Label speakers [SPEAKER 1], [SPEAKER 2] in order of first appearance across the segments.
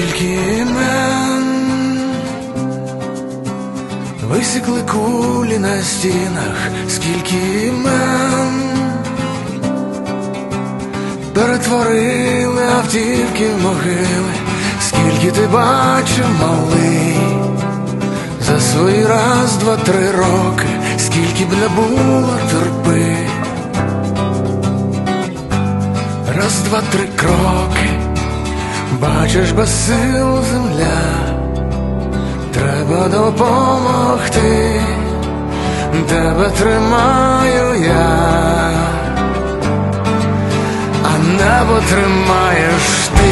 [SPEAKER 1] Тільки імен. Висікли кулі на стінах, скільки імен. Перетворили автівки в могили, скільки ти бачив, малий, за свої раз, два, три роки, скільки б не було терпи, раз, два, три кроки бачиш без сил земля, треба допомогти, тебе тримаю я, а небо тримаєш ти.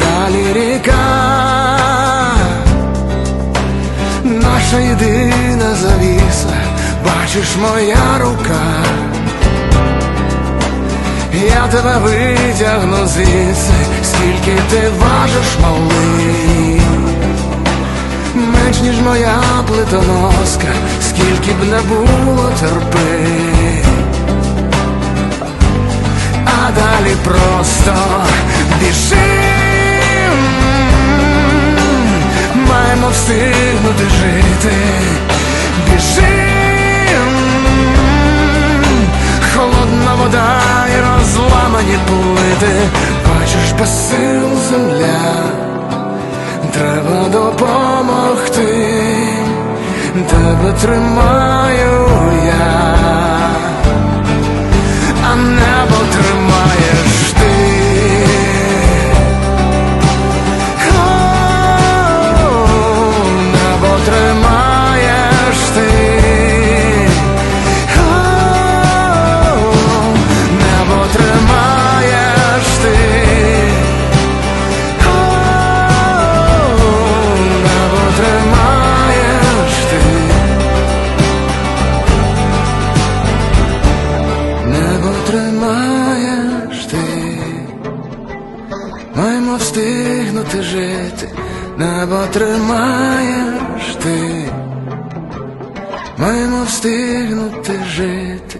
[SPEAKER 1] Далі ріка, єдина завіса, бачиш моя рука. Я тебе витягну звідси, скільки ти важиш, малий менш ніж моя плитоноска, скільки б не було терпи. А далі просто біжим, маємо встигнути жити, біжим, холодна вода і розламані плити, бачиш без сил земля. Треба допомогти, тебе тримаю тримаєш ти, маємо встигнути жити, небо тримаєш ти, маємо встигнути жити.